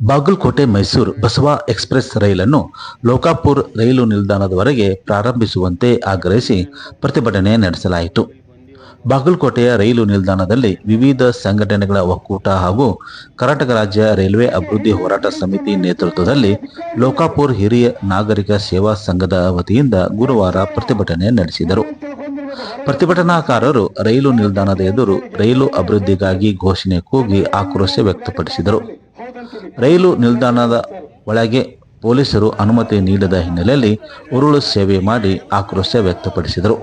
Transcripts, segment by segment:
Bagalkot Mysuru Basava express ರೈಲನ್ನು ಲೋಕಾಪುರ್ ರೈಲು ನಿಲ್ದಾಣದವರೆಗೆ ಪ್ರಾರಂಭಿಸುವಂತೆ ಆಗ್ರಹಿಸಿ ಪ್ರತಿಭಟನೆ ನಡೆಸಲಾಯಿತು. ಬಾಗಲಕೋಟೆಯ ರೈಲು ನಿಲ್ದಾಣದಲ್ಲಿ ವಿವಿಧ ಸಂಘಟನೆಗಳ ಒಕ್ಕೂಟ ಹಾಗೂ ಕರ್ನಾಟಕ ರಾಜ್ಯ ರೈಲ್ವೆ ಅಭಿವೃದ್ಧಿ ಹೋರಾಟ ಸಮಿತಿ ನೇತೃತ್ವದಲ್ಲಿ ಲೋಕಾಪುರ್ ಹಿರಿಯ ನಾಗರಿಕ ಸೇವಾ ಸಂಘದ ವತಿಯಿಂದ ಗುರುವಾರ ಪ್ರತಿಭಟನೆ ನಡೆಸಿದರು. ಪ್ರತಿಭಟನಾಕಾರರು ರೈಲು ನಿಲ್ದಾಣದ ಎದುರು ರೈಲು ಅಭಿವೃದ್ಧಿಗಾಗಿ ಘೋಷಣೆ ಕೂಗಿ ಆಕ್ರೋಶ ವ್ಯಕ್ತಪಡಿಸಿದರು. ರೈಲು ನಿಲ್ದಾಣದ ಒಳಗೆ ಪೊಲೀಸರು ಅನುಮತಿ ನೀಡದ ಹಿನ್ನೆಲೆಯಲ್ಲಿ ಉರುಳು ಸೇವೆ ಮಾಡಿ ಆಕ್ರೋಶ ವ್ಯಕ್ತಪಡಿಸಿದರು.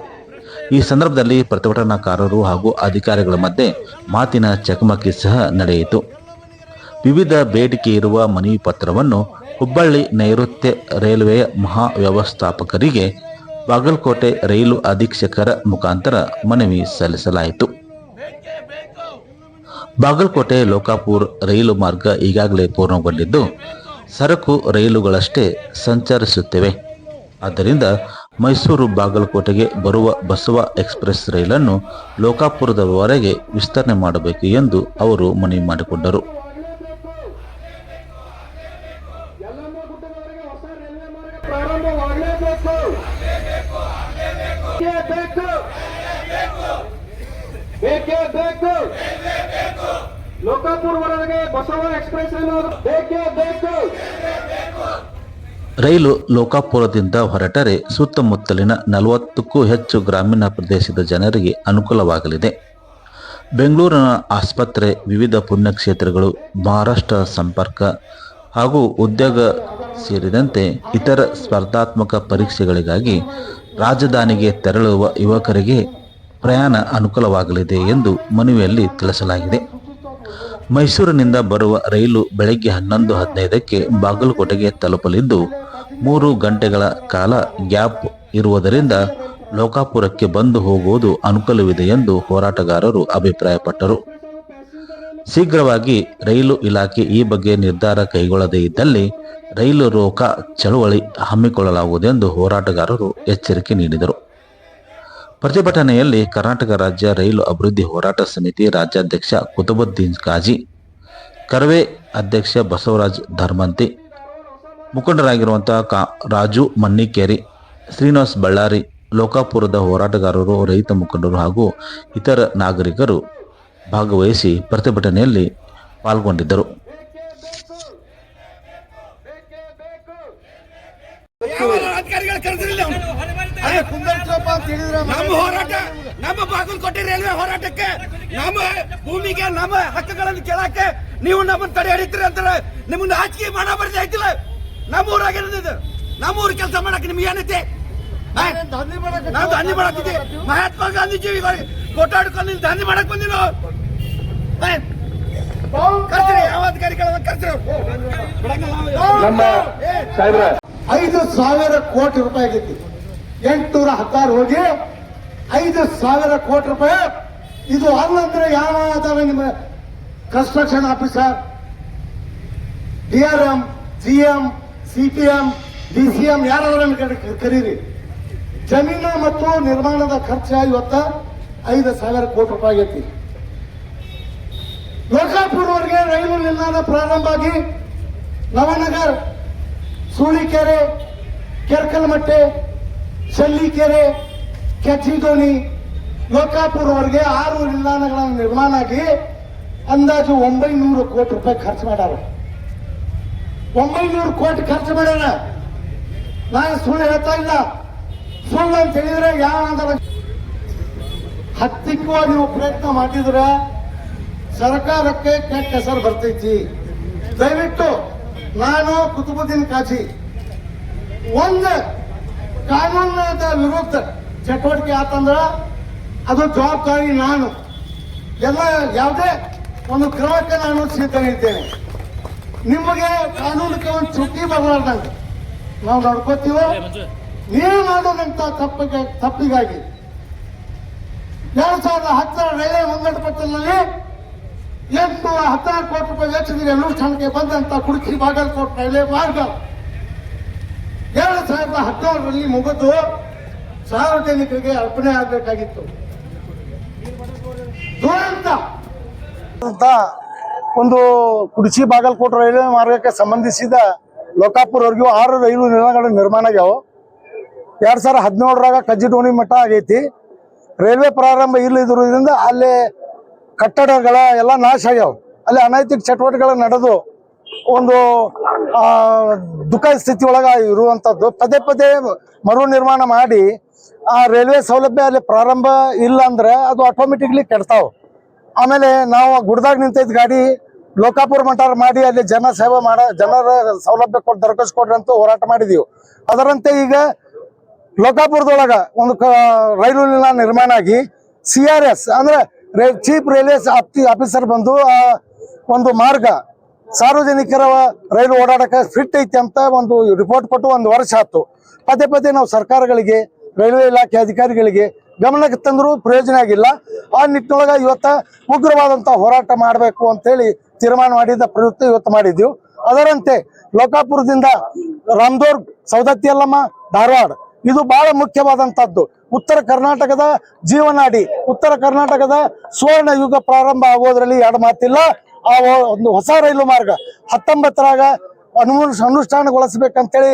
ಈ ಸಂದರ್ಭದಲ್ಲಿ ಪ್ರತಿಭಟನಾಕಾರರು ಹಾಗೂ ಅಧಿಕಾರಿಗಳ ಮಧ್ಯೆ ಮಾತಿನ ಚಕಮಕಿ ಸಹ ನಡೆಯಿತು. ವಿವಿಧ ಬೇಡಿಕೆ ಇರುವ ಮನವಿ ಪತ್ರವನ್ನು ಹುಬ್ಬಳ್ಳಿ ನೈಋತ್ಯ ರೈಲ್ವೆಯ ಮಹಾ ವ್ಯವಸ್ಥಾಪಕರಿಗೆ ಬಾಗಲಕೋಟೆ ರೈಲು ಅಧೀಕ್ಷಕರ ಮುಖಾಂತರ ಮನವಿ ಸಲ್ಲಿಸಲಾಯಿತು. ಬಾಗಲಕೋಟೆ ಲೋಕಾಪುರ್ ರೈಲು ಮಾರ್ಗ ಈಗಾಗಲೇ ಪೂರ್ಣಗೊಂಡಿದ್ದು, ಸರಕು ರೈಲುಗಳಷ್ಟೇ ಸಂಚರಿಸುತ್ತಿವೆ. ಆದ್ದರಿಂದ ಮೈಸೂರು ಬಾಗಲಕೋಟೆಗೆ ಬರುವ ಬಸವ ಎಕ್ಸ್ಪ್ರೆಸ್ ರೈಲನ್ನು ಲೋಕಾಪುರದವರೆಗೆ ವಿಸ್ತರಣೆ ಮಾಡಬೇಕು ಎಂದು ಅವರು ಮನವಿ ಮಾಡಿಕೊಂಡರು ಯಲ್ಲಮ್ಮ ಗುಡ್ಡದವರೆಗೆ ಹೊಸ ರೈಲ್ವೆ ಮಾರ್ಗ ಪ್ರಾರಂಭವಾಗಲೇಬೇಕು ಬೇಕೇ ಬೇಕು ಬೇಕೇ ಬೇಕು ರೈಲು ಲೋಕಾಪುರದಿಂದ ಹೊರಟರೆ ಸುತ್ತಮುತ್ತಲಿನ ನಲವತ್ತಕ್ಕೂ ಹೆಚ್ಚು ಗ್ರಾಮೀಣ ಪ್ರದೇಶದ ಜನರಿಗೆ ಅನುಕೂಲವಾಗಲಿದೆ. ಬೆಂಗಳೂರಿನ ಆಸ್ಪತ್ರೆ ವಿವಿಧ ಪುಣ್ಯಕ್ಷೇತ್ರಗಳು, ಮಹಾರಾಷ್ಟ್ರ ಸಂಪರ್ಕ ಹಾಗೂ ಉದ್ಯೋಗ ಸೇರಿದಂತೆ ಇತರ ಸ್ಪರ್ಧಾತ್ಮಕ ಪರೀಕ್ಷೆಗಳಿಗಾಗಿ ರಾಜಧಾನಿಗೆ ತೆರಳುವ ಯುವಕರಿಗೆ ಪ್ರಯಾಣ ಅನುಕೂಲವಾಗಲಿದೆ ಎಂದು ಮನವಿಯಲ್ಲಿ ತಿಳಿಸಲಾಗಿದೆ. ಮೈಸೂರಿನಿಂದ ಬರುವ ರೈಲು ಬೆಳಗ್ಗೆ ಹನ್ನೊಂದು ಹದಿನೈದಕ್ಕೆ ಬಾಗಲಕೋಟೆಗೆ ತಲುಪಲಿದ್ದು, ಮೂರು ಗಂಟೆಗಳ ಕಾಲ ಗ್ಯಾಪ್ ಇರುವುದರಿಂದ ಲೋಕಾಪುರಕ್ಕೆ ಬಂದು ಹೋಗುವುದು ಅನುಕೂಲವಿದೆ ಎಂದು ಹೋರಾಟಗಾರರು ಅಭಿಪ್ರಾಯಪಟ್ಟರು. ಶೀಘ್ರವಾಗಿ ರೈಲು ಇಲಾಖೆ ಈ ಬಗ್ಗೆ ನಿರ್ಧಾರ ಕೈಗೊಳ್ಳದೇ ಇದ್ದಲ್ಲಿ ರೈಲು ರೋಕ ಚಳುವಳಿ ಹಮ್ಮಿಕೊಳ್ಳಲಾಗುವುದೆಂದು ಹೋರಾಟಗಾರರು ಎಚ್ಚರಿಕೆ ನೀಡಿದರು. ಪ್ರತಿಭಟನೆಯಲ್ಲಿ ಕರ್ನಾಟಕ ರಾಜ್ಯ ರೈಲು ಅಭಿವೃದ್ಧಿ ಹೋರಾಟ ಸಮಿತಿ ರಾಜ್ಯಾಧ್ಯಕ್ಷ ಕುತುಬುದ್ದೀನ್ ಕಾಜಿ ಕರ್ವೆ ಅಧ್ಯಕ್ಷ ಬಸವರಾಜ್ ಧರ್ಮಂತಿ ಮುಖಂಡರಾಗಿರುವಂತಹ ಕಾ ರಾಜು ಮಣ್ಣಿಕೇರಿ ಶ್ರೀನಿವಾಸ್ ಬಳ್ಳಾರಿ, ಲೋಕಾಪುರದ ಹೋರಾಟಗಾರರು, ರೈತ ಮುಖಂಡರು ಹಾಗೂ ಇತರ ನಾಗರಿಕರು ಭಾಗವಹಿಸಿ ಪ್ರತಿಭಟನೆಯಲ್ಲಿ ಪಾಲ್ಗೊಂಡಿದ್ದರು ಅಧಿಕಾರಿಗಳು. ನಮ್ಮ ಹೋರಾಟ ನಮ್ಮ ಬಾಗಲಕೋಟೆ ರೈಲ್ವೆ ಹೋರಾಟಕ್ಕೆ ನಮ್ಮ ಭೂಮಿಗೆ ನಮ್ಮ ಹಕ್ಕುಗಳನ್ನು ಕೇಳಕ್ಕೆ ನೀವು ನಮ್ಮನ್ನ ತಡೆ ಹಿಡಿತೀರಿ ಅಂತಾರೆ ನಿಮ್ಮನ್ನ ಆಚಿಕೆ ಮಾಡ ಬರ್ತಾ ಐತಿಲ್ಲ ನಮ್ಮ ಊರಾಗ ಏನದಿದೆ ನಮ್ಮ ಊರ್ ಕೆಲಸ ಮಾಡಕ್ಕೆ ನಿಮ್ಗೆ ಏನೈತಿ? ನಾವು ದಾನಿ ಮಾಡತ್ತಿದ್ವಿ ಮಹಾತ್ಮ ಗಾಂಧೀಜಿ ಕೊಟ್ಟಾಡ್ಕೊಂಡು ಇಲ್ಲಿ ದಂಧೆ ಮಾಡಕ್ ಬಂದಿನ ನಾವು ನಮ್ಮ ಐದು ಸಾವಿರ ಕೋಟಿ ರೂಪಾಯಿ ಆಗೈತಿ. ಎಂಟುನೂರ ಹತ್ತಾರು ಹೋಗಿ ಐದು ಸಾವಿರ ಕೋಟಿ ರೂಪಾಯಿ. ಇದು ಅಲ್ಲಂದ್ರೆ ಯಾವ ನಿಮ್ಮ construction officer D R M C M C P M D C M ಯಾರಾದ್ರೂ ಕರೀರಿ. ಜಮೀನು ಮತ್ತು ನಿರ್ಮಾಣದ ಖರ್ಚು ಇವತ್ತ ಐದು ಸಾವಿರ ಕೋಟಿ ರೂಪಾಯಿ ಆಗೈತಿ. ಲೋಕಾಪುರವರೆಗೆ ರೈಲು ನಿಲ್ದಾಣ ಪ್ರಾರಂಭ ಆಗಿ ನವನಗರ್, ಸೂಳಿಕೆರೆ ಕೆರ್ಕಲ್ಮಟ್ಟೆ ಶಲ್ಲಿಕೆರೆ ಕೆಚ್ಚಿದೋಣಿ ಲೋಕಾಪುರವರೆಗೆ ಆರು ನಿಲ್ದಾಣಗಳ ನಿರ್ಮಾಣ ಆಗಿ ಅಂದಾಜು ಒಂಬೈನೂರು ಕೋಟಿ ರೂಪಾಯಿ ಖರ್ಚು ಮಾಡ್ಯಾರ. ಒಂಬೈನೂರು ಕೋಟಿ ಖರ್ಚು ಮಾಡ್ಯಾರ. ನಾನು ಸುಳ್ಳು ಹೇಳ್ತಾ ಇಲ್ಲ. ಸುಳ್ಳು ಅಂತ ಹೇಳಿದ್ರೆ ಯಾವ ಹತ್ತಿಕ್ಕುವ ನೀವು ಪ್ರಯತ್ನ ಮಾಡಿದ್ರೆ ಸರ್ಕಾರಕ್ಕೆ ಕೆಟ್ಟ ಹೆಸರು ಬರ್ತೈತಿ. ದಯವಿಟ್ಟು ನಾನು ಕುತುಬುದ್ದೀನ್ ಕಾಜಿ, ಒಂದು ಕಾನೂನದ ವಿರುದ್ಧ ಚಟುವಟಿಕೆ ಆತಂದ್ರ ಅದು ಜವಾಬ್ದಾರಿ ನಾನು. ಎಲ್ಲ ಯಾವುದೇ ಒಂದು ಕ್ರಮಕ್ಕೆ ನಾನು ಸಿದ್ಧನಿದ್ದೇನೆ. ನಿಮಗೆ ಕಾನೂನಕ್ಕೆ ಒಂದು ಚುಟ್ಟಿ ಬರಲಾರ್ದಂಗೆ ನಾವು ನೋಡ್ಕೋತೀವ? ನೀವು ಮಾಡೋದಂತ ತಪ್ಪಿಗೆ ತಪ್ಪಿಗಾಗಿ. ಎರಡ್ ಸಾವಿರದ ಹತ್ತರ ರೈಲ್ವೆ ಮುಂಗಡ ಪತ್ರದಲ್ಲಿ ಎಂಟು ಹತ್ತಾರು ಕೋಟಿ ರೂಪಾಯಿ ವೆಚ್ಚದಲ್ಲಿ ಅನುಷ್ಠಾನಕ್ಕೆ ಬಂದಂತ ಕುಡುಕಿ ಬಾಗಲಕೋಟೆ ರೈಲ್ವೆ ಮಾರ್ಗ. ಎರಡು ಸಾವಿರದ ಹದಿನೇಳರಲ್ಲಿ ಮುಗಿದು ಸಾರ್ವಜನಿಕರಿಗೆ ಅರ್ಪಣೆ ಆಗಬೇಕಾಗಿತ್ತು. ದುರಂತ! ಅಂತ ಒಂದು ಕುಡಿಸಿ ಬಾಗಲಕೋಟೆ ರೈಲ್ವೆ ಮಾರ್ಗಕ್ಕೆ ಸಂಬಂಧಿಸಿದ ಲೋಕಾಪುರವರೆಗೂ ಆರು ರೈಲು ನಿಲ್ದಾಣಗಳ ನಿರ್ಮಾಣ ಆಗ್ಯಾವ. ಎರಡ್ ಸಾವಿರ ಹದಿನೇಳರಾಗ ಕಜ್ಜಿಡೋಣಿ ಮಠ ಆಗೈತಿ. ರೈಲ್ವೆ ಪ್ರಾರಂಭ ಇಲ್ಲದಿರೋದ್ರಿಂದ ಅಲ್ಲಿ ಕಟ್ಟಡಗಳ ಎಲ್ಲ ನಾಶ ಆಗ್ಯಾವ. ಅಲ್ಲಿ ಅನೈತಿಕ ಚಟುವಟಿಕೆಗಳು ನಡೆದು ಒಂದು ದುಃಖ ಸ್ಥಿತಿ ಒಳಗ ಇರುವಂತದ್ದು. ಪದೇ ಪದೇ ಮರು ನಿರ್ಮಾಣ ಮಾಡಿ, ಆ ರೈಲ್ವೆ ಸೌಲಭ್ಯ ಅಲ್ಲಿ ಪ್ರಾರಂಭ ಇಲ್ಲ ಅಂದ್ರೆ ಅದು ಆಟೋಮೆಟಿಕ್ಲಿ ಕೆಡ್ತಾವ. ಆಮೇಲೆ ನಾವು ಗುಡ್ದಾಗ ನಿಂತೈದ್ ಗಾಡಿ ಲೋಕಾಪುರ ಮಠ ಮಾಡಿ ಅಲ್ಲಿ ಜನ ಸೇವೆ ಮಾಡ, ಜನರ ಸೌಲಭ್ಯ ಕೊಟ್ಟು ದೊರಕಿಸ್ಕೊಡ್ರಿ ಅಂತ ಹೋರಾಟ ಮಾಡಿದೀವಿ. ಅದರಂತೆ ಈಗ ಲೋಕಾಪುರದೊಳಗ ಒಂದು ರೈಲು ನಿಲ್ದಾಣ ನಿರ್ಮಾಣ ಆಗಿ ಸಿ ಆರ್ ಎಸ್ ಅಂದ್ರೆ ಚೀಫ್ ರೈಲ್ವೆ ಆಫೀಸರ್ ಬಂದು ಒಂದು ಮಾರ್ಗ ಸಾರ್ವಜನಿಕರ ರೈಲು ಓಡಾಡಕ್ಕೆ ಫಿಟ್ ಐತಿ ಅಂತ ಒಂದು ರಿಪೋರ್ಟ್ ಕೊಟ್ಟು ಒಂದು ವರ್ಷ ಆಯ್ತು. ಪದೇ ಪದೇ ನಾವು ಸರ್ಕಾರಗಳಿಗೆ, ರೈಲ್ವೆ ಇಲಾಖೆ ಅಧಿಕಾರಿಗಳಿಗೆ ಗಮನಕ್ಕೆ ತಂದರೂ ಪ್ರಯೋಜನ ಆಗಿಲ್ಲ. ಆ ನಿಟ್ಟಿನೊಳಗ ಇವತ್ತ ಉಗ್ರವಾದಂಥ ಹೋರಾಟ ಮಾಡಬೇಕು ಅಂತೇಳಿ ತೀರ್ಮಾನ ಮಾಡಿದ ಪ್ರಯುಕ್ತ ಇವತ್ತು ಮಾಡಿದ್ವಿ ಅದರಂತೆ ಲೋಕಾಪುರದಿಂದ ರಾಮದೋರ್ ಸೌದತ್ತಿ ಯಲ್ಲಮ್ಮ ಧಾರವಾಡ, ಇದು ಬಹಳ ಮುಖ್ಯವಾದಂಥದ್ದು ಉತ್ತರ ಕರ್ನಾಟಕದ ಜೀವನಾಡಿ, ಉತ್ತರ ಕರ್ನಾಟಕದ ಸುವರ್ಣ ಯುಗ ಪ್ರಾರಂಭ ಆಗೋದ್ರಲ್ಲಿ ಎರಡು ಮಾತಿಲ್ಲ. ಆ ಒಂದು ಹೊಸ ರೈಲು ಮಾರ್ಗ ಹತ್ತೊಂಬತ್ತರಾಗ ಅನು ಅನುಷ್ಠಾನಗೊಳಿಸಬೇಕಂತೇಳಿ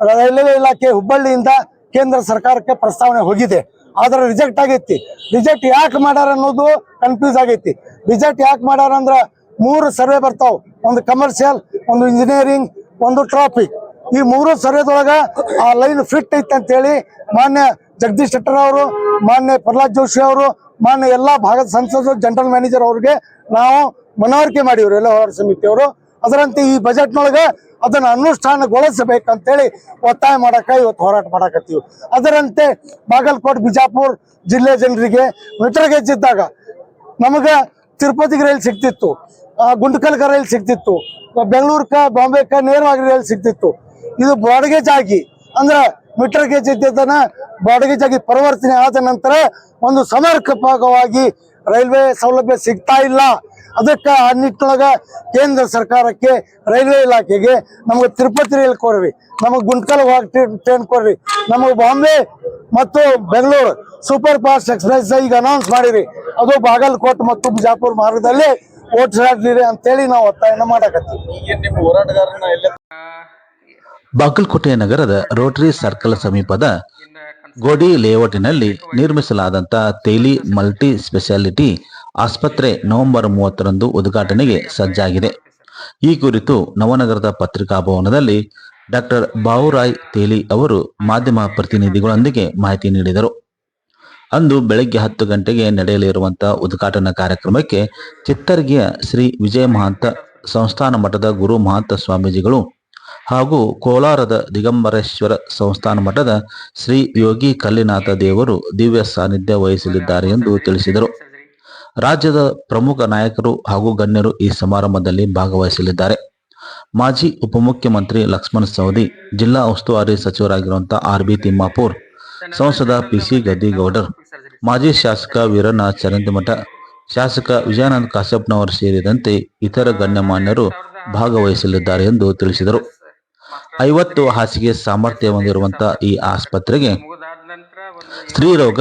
ರೈಲ್ವೆ ಇಲಾಖೆ ಹುಬ್ಬಳ್ಳಿಯಿಂದ ಕೇಂದ್ರ ಸರ್ಕಾರಕ್ಕೆ ಪ್ರಸ್ತಾವನೆ ಹೋಗಿದೆ. ಆದ್ರೆ ರಿಜೆಕ್ಟ್ ಆಗೈತಿ. ರಿಜೆಕ್ಟ್ ಯಾಕೆ ಮಾಡ್ಯಾರ ಅನ್ನೋದು ಕನ್ಫ್ಯೂಸ್ ಆಗೈತಿ. ರಿಜೆಕ್ಟ್ ಯಾಕೆ ಮಾಡ್ಯಾರ ಅಂದ್ರೆ ಮೂರು ಸರ್ವೆ ಬರ್ತಾವ. ಒಂದು ಕಮರ್ಷಿಯಲ್ ಒಂದು ಇಂಜಿನಿಯರಿಂಗ್ ಒಂದು ಟ್ರಾಫಿಕ್ ಈ ಮೂರು ಸರ್ವೆದೊಳಗ ಆ ಲೈನ್ ಫಿಟ್ ಐತೆ ಅಂತೇಳಿ ಮಾನ್ಯ ಜಗದೀಶ್ ಶೆಟ್ಟರ್ ಅವರು, ಮಾನ್ಯ ಪ್ರಹ್ಲಾದ್ ಜೋಶಿ ಅವರು, ಮಾನ್ಯ ಎಲ್ಲಾ ಭಾಗದ ಸಂಸದರು ಜನರಲ್ ಮ್ಯಾನೇಜರ್ ಅವ್ರಿಗೆ ನಾವು ಮನವರಿಕೆ ಮಾಡಿವ್ರಿ ಎಲ್ಲ ಹೋರಾಟ ಸಮಿತಿಯವರು. ಅದರಂತೆ ಈ ಬಜೆಟ್ನೊಳಗೆ ಅದನ್ನ ಅನುಷ್ಠಾನಗೊಳಿಸಬೇಕಂತೇಳಿ ಒತ್ತಾಯ ಮಾಡಕ ಇವತ್ತು ಹೋರಾಟ ಮಾಡಕತ್ತೀವಿ. ಅದರಂತೆ ಬಾಗಲಕೋಟೆ ಬಿಜಾಪುರ ಜಿಲ್ಲೆ ಜನರಿಗೆ ಮೀಟರ್ ಗೇಜ್ ಇದ್ದಾಗ ನಮಗ ತಿರುಪತಿಗೆ ರೈಲ್ ಸಿಗ್ತಿತ್ತು ಆ, ಗುಂಡ್ಕಲ್ಕ ರೈಲ್ ಸಿಗ್ತಿತ್ತು ಬೆಂಗಳೂರ್ಕ ಬಾಂಬೆಕ ನೇರವಾಗಿ ರೈಲ್ ಸಿಕ್ತಿತ್ತು ಇದು ಬಾಡಗೇಜ್ ಆಗಿ ಅಂದ್ರೆ ಮೀಟರ್ ಗೇಜ್ ಇದ್ದದನ್ನ ಬಾಡಗೇಜ್ ಆಗಿ ಪರಿವರ್ತನೆ ಆದ ನಂತರ ಒಂದು ಸಮರ್ಪಕವಾಗಿ ರೈಲ್ವೆ ಸೌಲಭ್ಯ ಸಿಗ್ತಾ ಇಲ್ಲ. ಅದಕ್ಕೆ ಆ ನಿಟ್ಟಿನೊಳಗ ಕೇಂದ್ರ ಸರ್ಕಾರಕ್ಕೆ ರೈಲ್ವೆ ಇಲಾಖೆಗೆ ನಮಗೆ ತಿರುಪತಿ ರೈಲ್ ಕೊಡ್ರಿ, ನಮಗೆ ಗುಂಟ್ಕಲ್ ಟ್ರೈನ್ ಕೊಡ್ರಿ, ನಮಗೆ ಬಾಂಬೆ ಮತ್ತು ಬೆಂಗಳೂರು ಸೂಪರ್ ಫಾಸ್ಟ್ ಎಕ್ಸ್ಪ್ರೆಸ್ ಈಗ ಅನೌನ್ಸ್ ಮಾಡಿರಿ. ಅದು ಬಾಗಲಕೋಟ್ ಮತ್ತು ಬಿಜಾಪುರ ಮಾರ್ಗದಲ್ಲಿ ಓಡಿಸಾಡ್ಲಿರಿ ಅಂತೇಳಿ ನಾವು ಒತ್ತಾಯನ ಮಾಡಕತ್ತೀವಿ. ಬಾಗಲಕೋಟೆ ನಗರದ ರೋಟರಿ ಸರ್ಕಲ್ ಸಮೀಪದ ಗೋಡಿ ಲೇಔಟ್ನಲ್ಲಿ ನಿರ್ಮಿಸಲಾದಂಥ ತೇಲಿ ಮಲ್ಟಿ ಸ್ಪೆಷಾಲಿಟಿ ಆಸ್ಪತ್ರೆ ನವೆಂಬರ್ ಮೂವತ್ತರಂದು ಉದ್ಘಾಟನೆಗೆ ಸಜ್ಜಾಗಿದೆ. ಈ ಕುರಿತು ನವನಗರದ ಪತ್ರಿಕಾ ಭವನದಲ್ಲಿ ಡಾಕ್ಟರ್ ಬಾವುರಾಯ್ ತೇಲಿ ಅವರು ಮಾಧ್ಯಮ ಪ್ರತಿನಿಧಿಗಳೊಂದಿಗೆ ಮಾಹಿತಿ ನೀಡಿದರು. ಅಂದು ಬೆಳಗ್ಗೆ ಹತ್ತು ಗಂಟೆಗೆ ನಡೆಯಲಿರುವಂತಹ ಉದ್ಘಾಟನಾ ಕಾರ್ಯಕ್ರಮಕ್ಕೆ ಚಿತ್ತರ್ಗಿಯ ಶ್ರೀ ವಿಜಯ ಮಹಾಂತ ಸಂಸ್ಥಾನ ಮಠದ ಗುರು ಮಹಾಂತ ಸ್ವಾಮೀಜಿಗಳು ಹಾಗೂ ಕೋಲಾರದ ದಿಗಂಬರೇಶ್ವರ ಸಂಸ್ಥಾನ ಮಠದ ಶ್ರೀ ಯೋಗಿ ಕಲ್ಲಿನಾಥ ದೇವರು ದಿವ್ಯ ಸಾನ್ನಿಧ್ಯ ವಹಿಸಲಿದ್ದಾರೆ ಎಂದು ತಿಳಿಸಿದರು. ರಾಜ್ಯದ ಪ್ರಮುಖ ನಾಯಕರು ಹಾಗೂ ಗಣ್ಯರು ಈ ಸಮಾರಂಭದಲ್ಲಿ ಭಾಗವಹಿಸಲಿದ್ದಾರೆ. ಮಾಜಿ ಉಪಮುಖ್ಯಮಂತ್ರಿ ಲಕ್ಷ್ಮಣ ಸವದಿ, ಜಿಲ್ಲಾ ಉಸ್ತುವಾರಿ ಸಚಿವರಾಗಿರುವಂತಹ ಆರ್ ಬಿ ತಿಮ್ಮಾಪುರ್, ಸಂಸದ ಪಿಸಿ ಗದ್ದಿಗೌಡರ್, ಮಾಜಿ ಶಾಸಕ ವೀರಣ್ಣ ಚರಂದಿಮಠ, ಶಾಸಕ ವಿಜಯಾನಂದ ಕಾಶ್ಯಪ್ನವರು ಸೇರಿದಂತೆ ಇತರ ಗಣ್ಯಮಾನ್ಯರು ಭಾಗವಹಿಸಲಿದ್ದಾರೆ ಎಂದು ತಿಳಿಸಿದರು. ಐವತ್ತು ಹಾಸಿಗೆ ಸಾಮರ್ಥ್ಯ ಹೊಂದಿರುವಂತಹ ಈ ಆಸ್ಪತ್ರೆಗೆ ಸ್ತ್ರೀರೋಗ,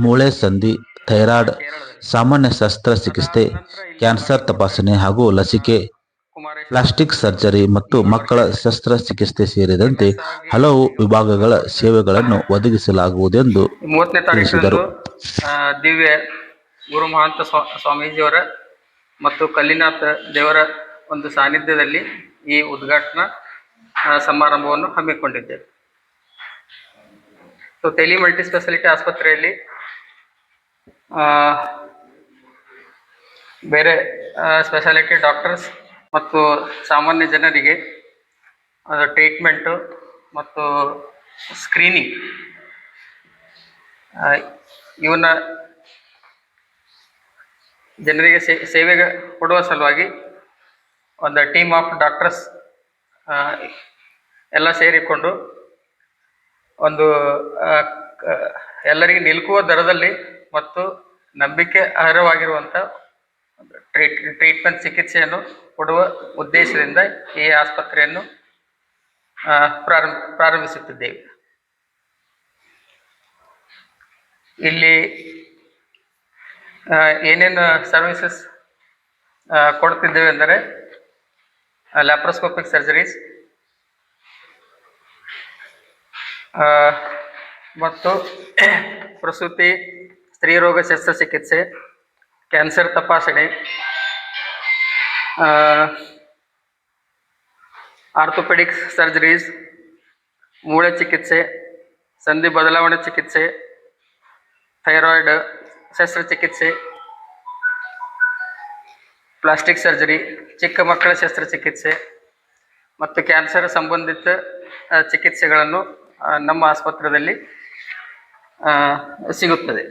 ಮೂಳೆ ಸಂಧಿ ಥೈರಾಯ್ಡ್ ಸಾಮಾನ್ಯ ಶಸ್ತ್ರಚಿಕಿತ್ಸೆ ಕ್ಯಾನ್ಸರ್ ತಪಾಸಣೆ ಹಾಗೂ ಲಸಿಕೆ ಪ್ಲಾಸ್ಟಿಕ್ ಸರ್ಜರಿ ಮತ್ತು ಮಕ್ಕಳ ಶಸ್ತ್ರಚಿಕಿತ್ಸೆ ಸೇರಿದಂತೆ ಹಲವು ವಿಭಾಗಗಳ ಸೇವೆಗಳನ್ನು ಒದಗಿಸಲಾಗುವುದೆಂದು ತಿಳಿಸಿದರು. ದಿವ್ಯ ಗುರು ಮಹಾಂತ ಸ್ವಾ ಸ್ವಾಮೀಜಿಯವರ ಮತ್ತು ಕಲ್ಲಿನಾಥ ದೇವರ ಒಂದು ಸಾನ್ನಿಧ್ಯದಲ್ಲಿ ಈ ಉದ್ಘಾಟನಾ ಸಮಾರಂಭವನ್ನು ಹಮ್ಮಿಕೊಂಡಿದ್ದೇವೆ ಸೊ ತೆಲಿ ಮಲ್ಟಿ ಸ್ಪೆಷಾಲಿಟಿ ಆಸ್ಪತ್ರೆಯಲ್ಲಿ ಬೇರೆ ಸ್ಪೆಷಾಲಿಟಿ ಡಾಕ್ಟರ್ಸ್ ಮತ್ತು ಸಾಮಾನ್ಯ ಜನರಿಗೆ ಟ್ರೀಟ್ಮೆಂಟು ಮತ್ತು ಸ್ಕ್ರೀನಿಂಗ್ ಇವನ್ನ ಜನರಿಗೆ ಸೇವೆಗೆ ಕೊಡುವ ಸಲುವಾಗಿ ಒಂದು ಟೀಮ್ ಆಫ್ ಡಾಕ್ಟರ್ಸ್ ಎಲ್ಲ ಸೇರಿಕೊಂಡು ಒಂದು ಎಲ್ಲರಿಗೆ ನಿಲುಕುವ ದರದಲ್ಲಿ ಮತ್ತು ನಂಬಿಕೆ ಅರ್ಹವಾಗಿರುವಂಥ ಟ್ರೀಟ್ ಟ್ರೀಟ್ಮೆಂಟ್ ಚಿಕಿತ್ಸೆಯನ್ನು ಕೊಡುವ ಉದ್ದೇಶದಿಂದ ಈ ಆಸ್ಪತ್ರೆಯನ್ನು ಪ್ರಾರಂಭ, ಪ್ರಾರಂಭಿಸುತ್ತಿದ್ದೇವೆ. ಇಲ್ಲಿ ಏನೇನು ಸರ್ವಿಸಸ್ ಕೊಡ್ತಿದ್ದೇವೆ ಅಂದರೆ ಲ್ಯಾಪ್ರೋಸ್ಕೋಪಿಕ್ ಸರ್ಜರೀಸ್ ಮತ್ತು ಪ್ರಸೂತಿ ಸ್ತ್ರೀರೋಗ ಶಸ್ತ್ರಚಿಕಿತ್ಸೆ, ಕ್ಯಾನ್ಸರ್ ತಪಾಸಣೆ ಆರ್ಥೋಪೆಡಿಕ್ ಸರ್ಜರೀಸ್, ಮೂಳೆ ಚಿಕಿತ್ಸೆ, ಸಂಧಿ ಬದಲಾವಣೆ ಚಿಕಿತ್ಸೆ, ಥೈರಾಯ್ಡ್ ಶಸ್ತ್ರಚಿಕಿತ್ಸೆ, ಪ್ಲಾಸ್ಟಿಕ್ ಸರ್ಜರಿ, ಚಿಕ್ಕ ಮಕ್ಕಳ ಶಸ್ತ್ರಚಿಕಿತ್ಸೆ ಮತ್ತು ಕ್ಯಾನ್ಸರ್ ಸಂಬಂಧಿತ ಚಿಕಿತ್ಸೆಗಳನ್ನು ನಮ್ಮ ಆಸ್ಪತ್ರೆಯಲ್ಲಿ ಸಿಗುತ್ತದೆ.